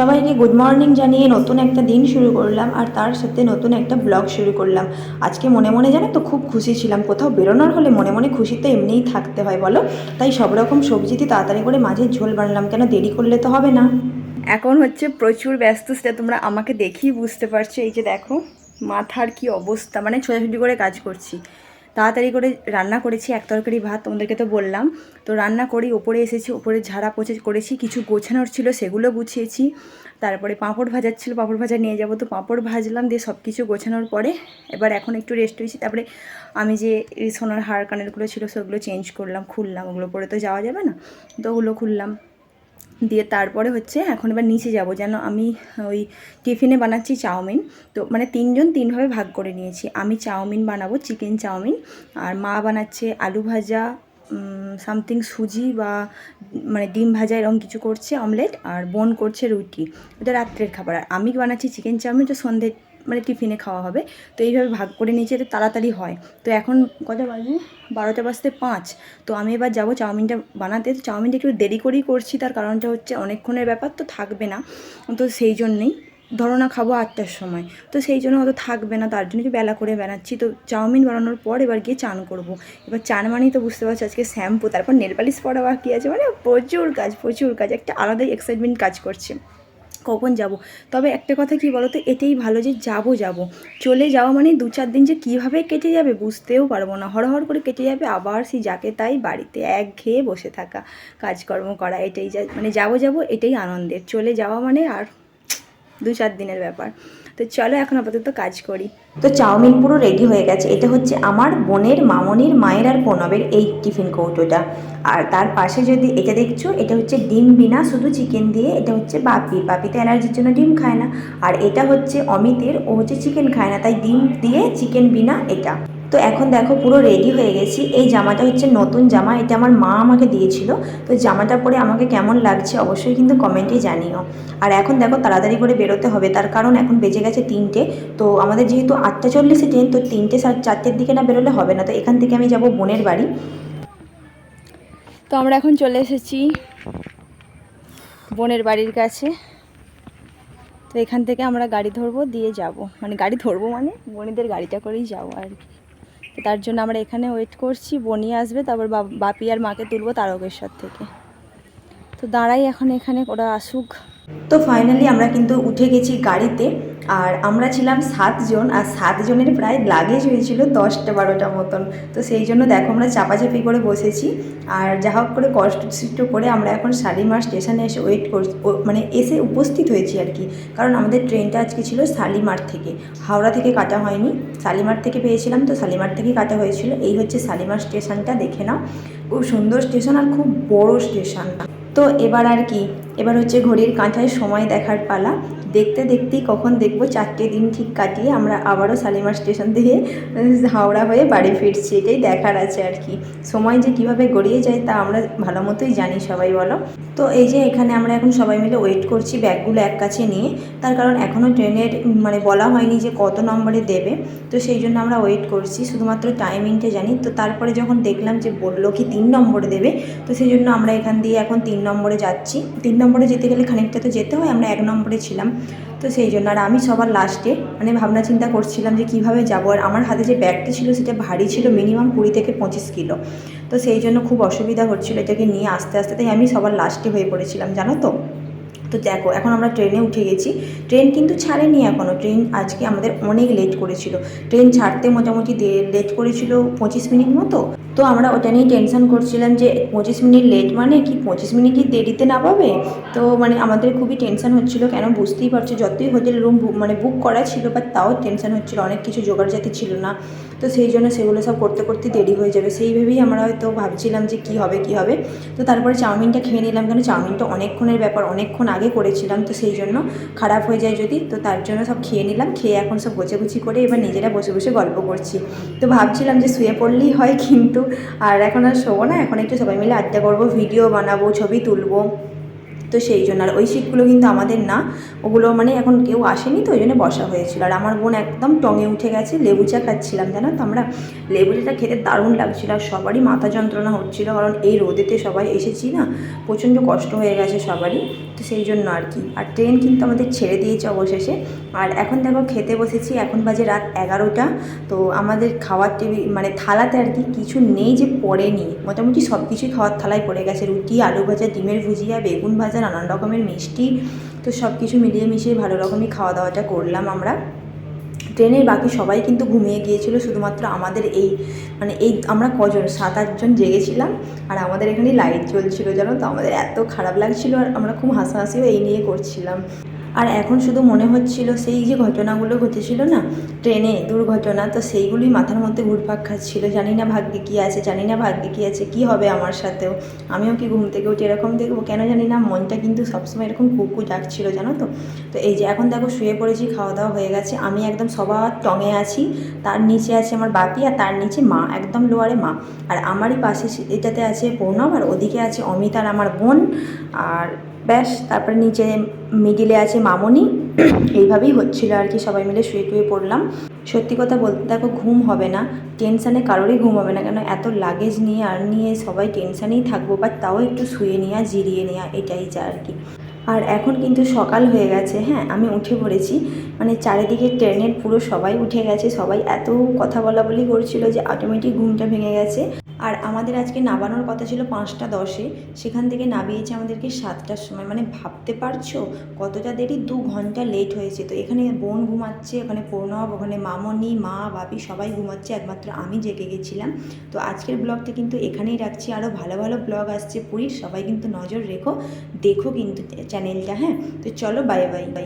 সবাইকে good morning জানিয়ে নতুন একটা দিন শুরু করলাম আর তার সাথে নতুন একটা ব্লগ শুরু করলাম। আজকে মনে মনে জানো তো খুব খুশি ছিলাম। কোথাও বেরোনোর হলে মনে মনে খুশি তো এমনিই থাকতে হয়, বলো? তাই সব রকম সবজিতে তাড়াতাড়ি করে মাঝে ঝোল বানালাম, কেন দেরি করলে তো হবে না? এখন হচ্ছে প্রচুর ব্যস্ত, সেটা তোমরা আমাকে দেখেই বুঝতে পারছ। এই যে দেখো, মাথার কি অবস্থা মানে ছোটাছুটি করে কাজ করছি। তাড়াতাড়ি করে রান্না করেছি, এক তরকারি ভাত, তোমাদেরকে তো বললাম। তো রান্না করি, ওপরে এসেছি, ওপরে ঝাড়া পোছে করেছি, কিছু গোছানোর ছিল, সেগুলো গুছিয়েছি। তারপরে পাঁপড় ভাজার ছিল, পাঁপড় ভাজা নিয়ে যাব। তো পাঁপড় ভাজলাম, দিয়ে সব কিছু গোছানোর পরে এবার এখন একটু রেস্ট হয়েছি তারপরে আমি যে সোনার হার কানেরগুলো ছিল, সেগুলো চেঞ্জ করলাম, খুললাম, ওগুলো পরে তো যাওয়া যাবে না? তো ওগুলো খুললাম। দিয়ে তারপরে হচ্ছে এখন এবার নিচে যাব। যেন আমি ওই টিফিনে বানাচ্ছি চাউমিন। তো মানে তিনজন তিনভাবে ভাগ করে নিয়েছি। আমি চাউমিন বানাবো, চিকেন চাউমিন। আর মা বানাচ্ছে আলু ভাজা সামথিং সুজি বা মানে ডিম ভাজা এরকম কিছু করছে অমলেট আর বোন করছে রুটি। ওটা রাত্রের খাবার। আর আমি বানাচ্ছি চিকেন চাউমিন। তো সন্ধে মানে টিফিনে খাওয়া হবে। তো এইভাবে ভাগ করে নিয়েছি এতে তাড়াতাড়ি হয়। তো এখন কটা বাজে? বারোটা বাজতে পাঁচ। তো আমি এবার যাব চাউমিনটা বানাতে। তো চাউমিনটা একটু দেরি করেই করছি, তার কারণটা হচ্ছে অনেকক্ষণের ব্যাপার, তো থাকবে না। তো সেই জন্যেই। ধরো না খাব আটটার সময়। তো সেই জন্য অত থাকবে না, তার জন্য বেলা করে বানাচ্ছি। তো চাউমিন বানানোর পর এবার গিয়ে চান করব। এবার চান মানেই তো বুঝতে পারছ, আজকে শ্যাম্পু, তারপর নেলপালিশ পরা বাকি আছে? মানে প্রচুর কাজ প্রচুর কাজ। একটা আলাদাই এক্সাইটমেন্ট কাজ করছে। কখন যাব? তবে একটা কথা কি বলো তো এটাই ভালো যে যাব যাব। চলে যাওয়া মানে দু চার দিন যে কীভাবে কেটে যাবে বুঝতেও পারব না। হরহর করে কেটে যাবে, আবার সেই যাকে তাই বাড়িতে এক ঘেয়ে বসে থাকা কাজকর্ম করা, এটাই যা মানে যাব যাব এটাই আনন্দের। চলে যাওয়া মানে আর দু চার দিনের ব্যাপার। তো চলো এখন আপাতত কাজ করি। তো চাউমিন পুরো রেডি হয়ে গেছে। এটা হচ্ছে আমার বোনের মামনির মায়ের আর প্রণবের এই টিফিন কৌটোটা। আর তার পাশে যদি এটা দেখছ, এটা হচ্ছে ডিম বিনা, শুধু চিকেন দিয়ে। এটা হচ্ছে বাপি। বাপিতে অ্যালার্জির জন্য ডিম খায় না। আর এটা হচ্ছে অমিতের, ও হচ্ছে চিকেন খায় না। তাই ডিম দিয়ে চিকেন বিনা এটা। তো এখন দেখো পুরো রেডি হয়ে গেছি। এই জামাটা হচ্ছে নতুন জামা, এটা আমার মা আমাকে দিয়েছিল। তো জামাটা পরে আমাকে কেমন লাগছে অবশ্যই কিন্তু কমেন্টে জানিও। আর এখন দেখো তাড়াতাড়ি করে বেরোতে হবে, তার কারণ এখন বেজে গেছে তিনটে। তো আমাদের যেহেতু আটটা চল্লিশে ট্রেন তো তিনটে চারটের দিকে না বেরোলে হবে না। তো এখান থেকে আমি যাব বোনের বাড়ি। তো আমরা এখন চলে এসেছি বোনের বাড়ির কাছে। তো এখান থেকে আমরা গাড়ি ধরবো, দিয়ে যাব। মানে গাড়ি ধরবো মানে বোনেদের গাড়িটা করেই যাব আর কি। তার জন্য আমরা এখানে ওয়েট করছি, বনি আসবে, তারপর বাপি আর মাকে তুলবো তারকেশ্বর থেকে। তো দাঁড়াই এখন এখানে, ওরা আসুক। তো ফাইনালি আমরা কিন্তু উঠে গেছি গাড়িতে। আর আমরা ছিলাম সাতজন, আর সাতজনের প্রায় লাগেজ হয়েছিল দশটা বারোটা মতন। তো সেই জন্য দেখো আমরা চাপাচাপি করে বসেছি। আর যা হোক করে কষ্ট করে আমরা এখন শালিমার স্টেশনে এসে ওয়েট করছি ও- মানে এসে উপস্থিত হয়েছি আর কি। কারণ আমাদের ট্রেনটা আজকে ছিল শালিমার থেকে। হাওড়া থেকে কাটা হয়নি। শালিমার থেকে পেয়েছিলাম তো শালিমার থেকেই কাটা হয়েছিল। এই হচ্ছে শালিমার স্টেশনটা, দেখে নাও। খুব সুন্দর স্টেশন আর খুব বড় স্টেশন। তো এবার আর কি এবার হচ্ছে ঘড়ির কাঁথায় সময় দেখার পালা। দেখতে দেখতেই কখন দেখব চারটে দিন ঠিক কাটিয়ে আমরা আবারও শালিমার স্টেশন থেকে হাওড়া হয়ে বাড়ি ফিরছি। এটাই দেখার আছে আর কি। সময় যে কীভাবে গড়িয়ে যায় তা আমরা ভালো মতোই জানি সবাই, বলো? তো এই যে এখানে আমরা এখন সবাই মিলে ওয়েট করছি ব্যাগগুলো এক কাছে নিয়ে। তার কারণ এখনও ট্রেনের মানে বলা হয়নি যে কত নম্বরে দেবে। তো সেই জন্য আমরা ওয়েট করছি, শুধুমাত্র টাইমিংটা জানি। তো তারপরে যখন দেখলাম যে বলল কি তিন নম্বরে দেবে, তো সেই জন্য আমরা এখান দিয়ে এখন তিন নম্বরে যাচ্ছি। তিন নম্বরে যেতে গেলে খানিকটা তো যেতে হয়, আমরা এক নম্বরে ছিলাম। তো সেই জন্য, আর আমি সবার লাস্টে মানে ভাবনা চিন্তা করছিলাম যে কীভাবে যাব, আর আমার হাতে যে ব্যাগটি ছিল সেটা ভারী ছিল মিনিমাম কুড়ি থেকে পঁচিশ কিলো। তো সেই জন্য খুব অসুবিধা হচ্ছিল এটাকে নিয়ে আস্তে আস্তে, তাই আমি সবার লাস্টে হয়ে পড়েছিলাম, জানো তো? তো দেখো, এখন আমরা ট্রেনে উঠে গেছি। ট্রেন কিন্তু ছাড়েনি এখনও ট্রেন আজকে আমাদের অনেক লেট করেছিল। ট্রেন ছাড়তে মোটামুটি লেট করেছিল পঁচিশ মিনিট মতো। তো আমরা ওটা নিয়ে টেনশন করছিলাম যে পঁচিশ মিনিট লেট মানে কি? পঁচিশ মিনিট কি দেরিতে না পাবে তো মানে আমাদের খুবই টেনশন হচ্ছিল। কেন? বুঝতেই পারছ, যতই হোটেল রুম মানে বুক করা ছিল বা তাও টেনশন হচ্ছিল। অনেক কিছু জোগাড় জাতি ছিল না। তো সেই জন্য সেগুলো সব করতে করতে দেরি হয়ে যাবে। সেই ভেবেই আমরা হয়তো ভাবছিলাম যে কি হবে কি হবে। তো তারপরে চাউমিনটা খেয়ে নিলাম। কেন? চাউমিনটা অনেকক্ষণের ব্যাপার। অনেকক্ষণ আগে করেছিলাম, তো সেই জন্য খারাপ হয়ে যায় যদি, তো তার জন্য সব খেয়ে নিলাম, খেয়ে এখন সব গোছাগুছি করে এবার নিজেরা বসে বসে গল্প করছি। তো ভাবছিলাম যে শুয়ে পড়লেই হয় কিন্তু, আর এখন আর শোবো না, এখন একটু সবাই মিলে আড্ডা করব ভিডিও বানাবো, ছবি তুলবো। তো সেই জন্য। আর ওই সিটগুলো কিন্তু আমাদের না, ওগুলো মানে এখন কেউ আসেনি তো ওই জন্য বসা হয়েছিল। আর আমার বোন একদম টঙে উঠে গেছে, লেবু চা খাচ্ছিলাম, জানো? তো আমরা লেবু চাটা খেতে দারুণ লাগছিল আর সবারই মাথা যন্ত্রণা হচ্ছিল, কারণ এই রোদেতে সবাই এসেছি না, প্রচণ্ড কষ্ট হয়ে গেছে সবারই, তো সেই জন্য আর কি। আর ট্রেন কিন্তু আমাদের ছেড়ে দিয়েছে অবশেষে। আর এখন দেখো খেতে বসেছি, এখন বাজে রাত এগারোটা, তো আমাদের খাওয়ার টেবিল মানে থালাতে আর কি কিছু নেই যে পড়েনি। মোটামুটি সব কিছুই খাওয়ার থালায় পড়ে গেছে, রুটি, আলু ভাজা, ডিমের ভুজিয়া, বেগুন ভাজা নানান রকমের মিষ্টি, তো সব কিছু মিলিয়ে মিশিয়ে ভালো রকমই খাওয়া দাওয়াটা করলাম আমরা। ট্রেনের বাকি সবাই কিন্তু ঘুমিয়ে গিয়েছিল, শুধুমাত্র আমাদের এই মানে এই আমরা কজন, সাত আটজন জেগেছিলাম, আর আমাদের এখানে লাইট জ্বলছিল, জানো তো? আমাদের এত খারাপ লাগছিল, আর আমরা খুব হাসাহাসিও এই নিয়ে করছিলাম। আর এখন শুধু মনে হচ্ছিল সেই যে ঘটনাগুলো ঘটেছিল না, ট্রেনে দুর্ঘটনা, তো সেইগুলোই মাথার মধ্যে ঘুরপাক খাচ্ছিল। জানি না ভাগ্যে কী আছে, জানি না ভাগ্যে কী আছে, কী হবে আমার সাথেও? আমিও কি ঘুম থেকে উঠে এরকম দেখব? কেন জানি না, মনটা কিন্তু সবসময় এরকম কুকু ডাকছিল, জানো তো? তো এই যে এখন দেখো শুয়ে পড়েছি খাওয়া দাওয়া হয়ে গেছে। আমি একদম সবার টঙে আছি, তার নিচে আছে আমার বাপি আর তার নিচে মা, একদম লোয়ারে মা। আর আমারই পাশে এটাতে আছে প্রণব, আর ওদিকে আছে অমিত আর আমার বোন। আর ব্যাস, তারপরে নিচে মিডিলে আছে মামনি। এইভাবেই হচ্ছিল আর কি, সবাই মিলে শুয়ে টুয়ে পড়লাম। সত্যি কথা বলতে দেখো, ঘুম হবে না। টেনশানে কারোরই ঘুম হবে না কেন এত লাগেজ নিয়ে আর নিয়ে সবাই টেনশানেই থাকব বাট তাও একটু শুয়ে নেওয়া জিরিয়ে নেওয়া এটাই যা আর কি। আর এখন কিন্তু সকাল হয়ে গেছে হ্যাঁ আমি উঠে পড়েছি। মানে চারিদিকে ট্রেনের পুরো সবাই উঠে গেছে। সবাই এত কথা বলা বলি করছিল যে অটোমেটিক ঘুমটা ভেঙে গেছে। আর আমাদের আজকে নাবানোর কথা ছিল পাঁচটা দশে। সেখান থেকে নামিয়েছে আমাদেরকে সাতটার সময়। মানে ভাবতে পারছ কতটা দেরি? দু ঘণ্টা লেট হয়েছে। তো এখানে বোন ঘুমাচ্ছে, ওখানে প্রণব, ওখানে মামনি, মা বাপি সবাই ঘুমাচ্ছে, একমাত্র আমি জেগে গেছিলাম। তো আজকের ব্লগটা কিন্তু এখানেই রাখছি। আরও ভালো ভালো ব্লগ আসছে পুরীর। সবাই কিন্তু নজর রেখো। দেখো কিন্তু চ্যানেলটা হ্যাঁ? তো চলো বাই বাই বাই